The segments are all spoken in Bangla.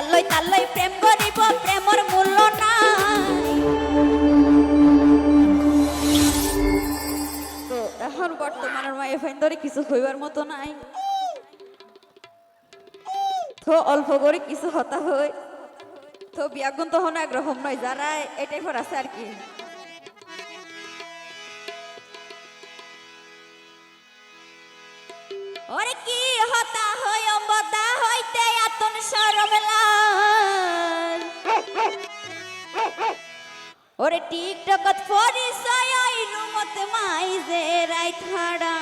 তাল্লই তাল্লই প্রেম করিব, প্রেমর মূল্য না তো এখন বর্তমানের মায়ে ফাইন কিছু হইবার মতো নাই। তো অল্প করে কিছু হতা হই তো বিয়াগুন তখন একরকম নয়, যারা এটাই পর আছে আর কি। ওরে কি হতা হই অম্বদা? ওরে টিকটকত পরিচয় সয়াই মত মাইজে রাই থাড়া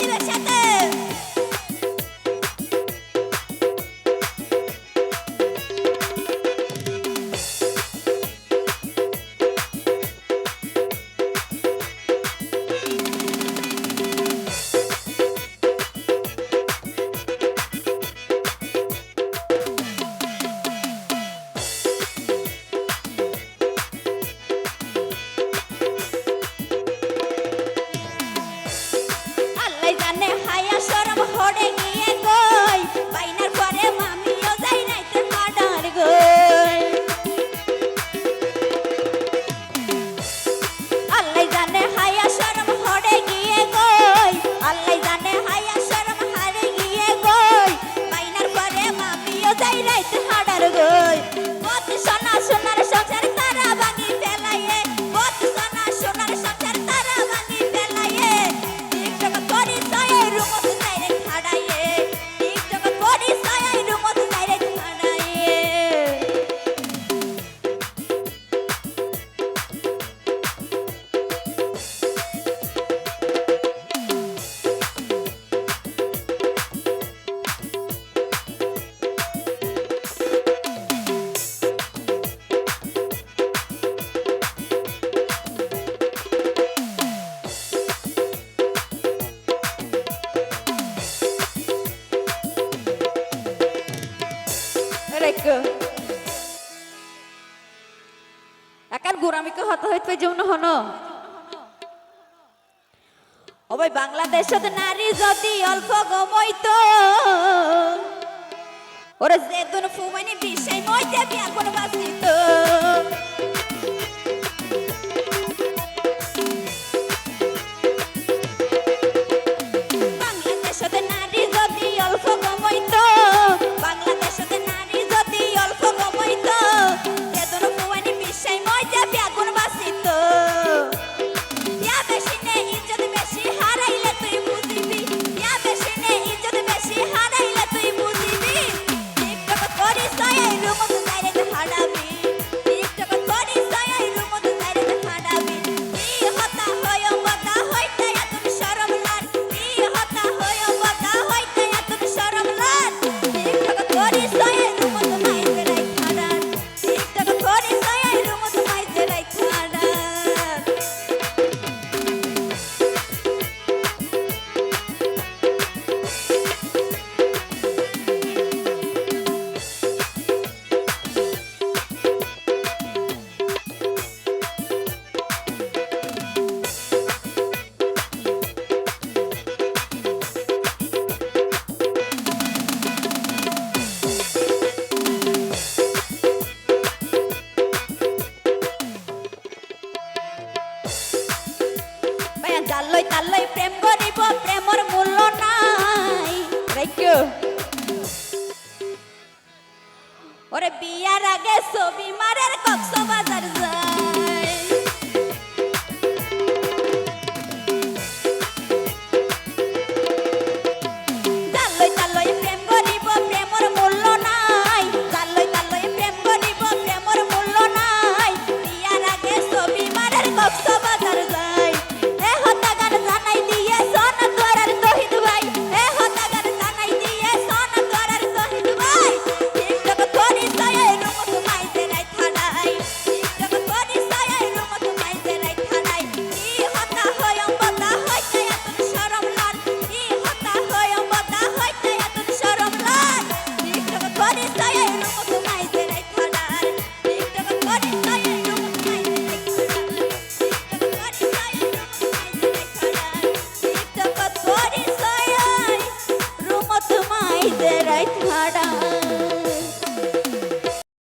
这个下 দেখো একান গোরামিকে হত হইতে যেমন হন। অবৈ বাংলাদেশত নারী যদি অল্প গমইত ওরে যে দুন ফুমানি বিষয় মইতে বিয়া কোন বাসিত থ্যাংক ইউ ওরে বিয়ার আগে ছবি মারের কক্সবাজার যায়।